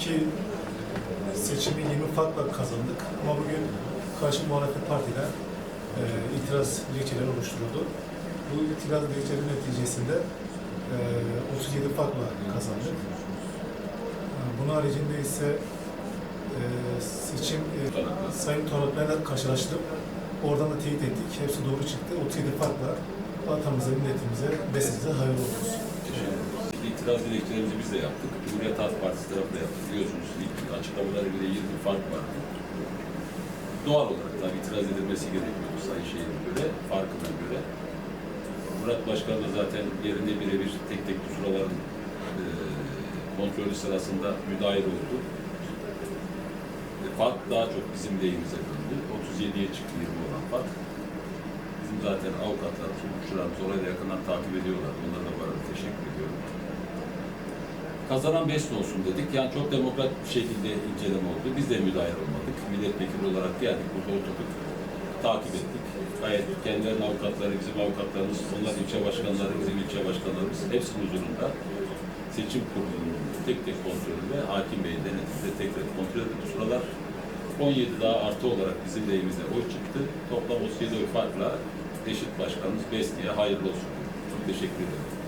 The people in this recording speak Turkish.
eski seçimi 20 farkla kazandık ama bugün karşı muhalefet partiler e, itiraz dilekçeleri oluşturuldu. Bu itiraz dilekçeleri neticesinde e, 37 farkla kazandık. E, Bunun haricinde ise e, seçim e, sayın tanıklarıyla karşılaştırıp oradan da teyit ettik. Hepsi doğru çıktı. 37 farkla vatanımıza, milletimize, besimize hayırlı olsun. İtiraz dilekçelerimizi biz de yaptık. Cumhuriyet Halk Partisi tarafı da yaptık. Biliyorsunuz ilk açıklamaları bile 20 fark vardı. Doğal olarak tabii itiraz edilmesi gerekiyordu Sayın Şeyh'e göre, farkına göre. Murat Başkan da zaten yerinde birebir tek tek pusulaların e, kontrolü sırasında müdahil oldu. E, fark daha çok bizim lehimize döndü. 37'ye çıktı 20 olan fark. Bizim zaten avukatlar, hukukçularımız orayı da yakından takip ediyorlar. Onlara da bu teşekkür ediyorum. Kazanan Best olsun dedik. Yani çok demokrat bir şekilde inceleme oldu. Biz de müdahil olmadık. Milletvekili olarak geldik. Burada oturduk. Takip ettik. Gayet kendilerinin avukatları, bizim avukatlarımız, onlar ilçe başkanları, bizim ilçe başkanlarımız hepsinin huzurunda seçim kurulunun tek tek kontrolünde Hakim Bey'in denetiminde tek tek kontrol edildi. Sıralar 17 daha artı olarak bizim lehimize oy çıktı. Toplam 37 oy farkla eşit başkanımız Besti'ye hayırlı olsun. Çok teşekkür ederim.